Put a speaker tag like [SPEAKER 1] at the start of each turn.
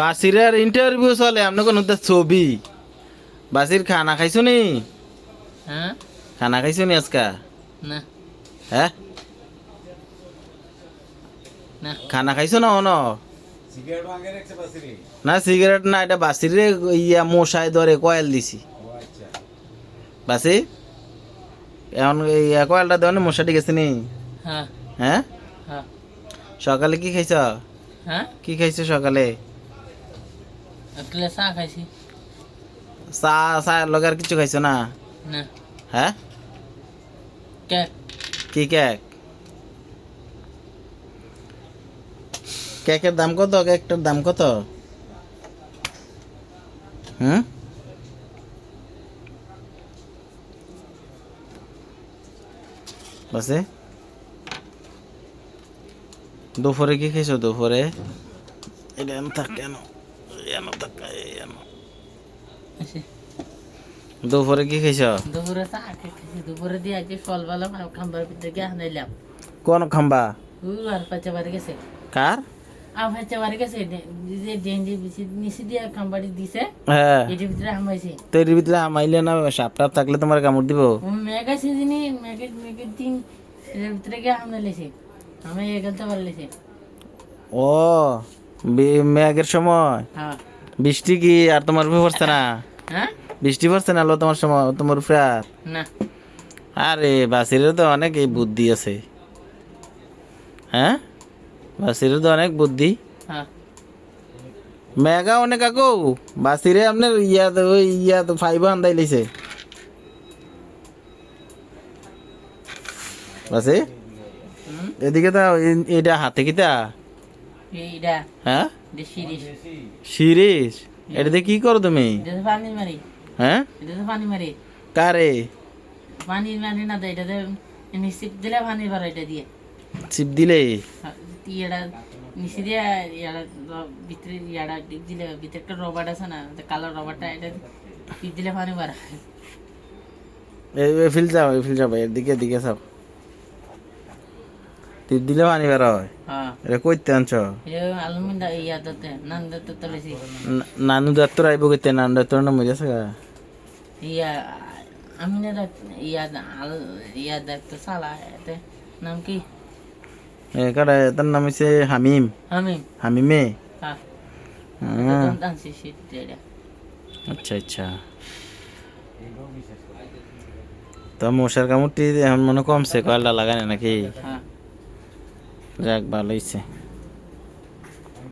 [SPEAKER 1] বাসিরের interview চলে আপনি কোন ছবি। বাসির খানা খাইছো নি?
[SPEAKER 2] হ্যাঁ?
[SPEAKER 1] খানা খাইছো নি আজকা?
[SPEAKER 2] না।
[SPEAKER 1] হ্যাঁ
[SPEAKER 2] না।
[SPEAKER 1] খানা খাইছো না অন?
[SPEAKER 3] সিগারেট ভাঙে রেখেছে বাসিরে।
[SPEAKER 1] না সিগারেট না এটা বাসিরে ইয়া মশাই ধরে কয়েল দিছি।
[SPEAKER 3] আচ্ছা।
[SPEAKER 1] বাসি এখন ইয়া কয়েলটা দেওয়া মশাটি গেছে নি?
[SPEAKER 2] হ্যাঁ।
[SPEAKER 1] হ্যাঁ?
[SPEAKER 2] হ্যাঁ।
[SPEAKER 1] সকালে কি খাইছ?
[SPEAKER 2] হ্যাঁ?
[SPEAKER 1] কি খাইছো সকালে?
[SPEAKER 2] চা খাইছি।
[SPEAKER 1] চা চা লগে আর কিছু খাইছো না?
[SPEAKER 2] না।
[SPEAKER 1] হ্যাঁ?
[SPEAKER 2] কেক।
[SPEAKER 1] কি কেক? কেকের দাম কত? কেকটার দাম কত? হুম? বাসে? দুপুরে কি খাইছো দুপুরে? এটা এমন থাক কেন? এমন থাক এমন দুপুরে কি খাইছো
[SPEAKER 2] দুপুরে চা খাইছি দুপুরে দিয়ে আজকে ফল ভালো খাম্বার ভিতরে গিয়ে আনাইলাম
[SPEAKER 1] কোন খাম্বা?
[SPEAKER 2] উ আর পাচা বাড়ি গেছে।
[SPEAKER 1] কার?
[SPEAKER 2] আর পাচা বাড়ি গেছে যে ডেঞ্জি বিচি নিচে দিয়ে খাম্বাড়ি দিছে
[SPEAKER 1] হ্যাঁ।
[SPEAKER 2] এটির ভিতরে হামাইছে।
[SPEAKER 1] তো এর ভিতরে না সাপ টাপ থাকলে তোমার কামড় দিব?
[SPEAKER 2] মেঘা সিজনি মেঘের মেঘের দিন এর ভিতরে গিয়ে হামলাইছে আমি এগালতে পারলেছে।
[SPEAKER 1] ও মেঘের সময়?
[SPEAKER 2] হ্যাঁ।
[SPEAKER 1] বৃষ্টি কি আর তোমার উপরে পড়ছে না?
[SPEAKER 2] হ্যাঁ?
[SPEAKER 1] বৃষ্টি পড়ছে না লো তোমার সময় তোমার উপরে আর?
[SPEAKER 2] না।
[SPEAKER 1] আরে বাসিরের তো অনেক এই বুদ্ধি আছে। হ্যাঁ? বাসিরের তো অনেক বুদ্ধি।
[SPEAKER 2] হ্যাঁ।
[SPEAKER 1] মেঘা অনেক আকো বাসিরে আপনার ইয়া তো ওই ইয়া তো ফাইভ আন্দাই লিছে বাসি এদিকে তো এটা হাতে কিতা
[SPEAKER 2] এইটা
[SPEAKER 1] হ্যাঁ? এটাতে কি করো তুমি?
[SPEAKER 2] এটা তো
[SPEAKER 1] হ্যাঁ?
[SPEAKER 2] এটা তো পানি মারি।
[SPEAKER 1] কারে?
[SPEAKER 2] পানি মারি না তো এটাতে নিশ্চিত দিলে পানি ভরা এটা দিয়ে।
[SPEAKER 1] চিপ দিলে?
[SPEAKER 2] ইয়েটা নিচে দিয়ে ইয়াটা ভিতরে ডিপ দিলে ভিতরে একটা রবার আছে না তো কালো রবারটা এটা দিলে পানি ভরা।
[SPEAKER 1] ফিল যাও ফিল যাও এদিকে এদিকে সব দিলে পানি বের হয়।
[SPEAKER 2] হ্যাঁ।
[SPEAKER 1] এটা কইতে আনছ?
[SPEAKER 2] নান দতে
[SPEAKER 1] নানু ডাক্তার আইব কইতে নানু ডাক্তার নাম বুঝেছে গা।
[SPEAKER 2] ইয়া আমি না ইয়া আল ইয়া সালা এতে নাম কি?
[SPEAKER 1] এ কারা তার নাম হইছে হামিম।
[SPEAKER 2] আমি
[SPEAKER 1] হামিমে?
[SPEAKER 2] হ্যাঁ।
[SPEAKER 1] হ্যাঁ, আচ্ছা আচ্ছা। তো মশার কামড়টি এখন মনে কমছে কয়লা লাগানে নাকি?
[SPEAKER 2] হ্যাঁ।
[SPEAKER 1] যাক ভালো হইছে।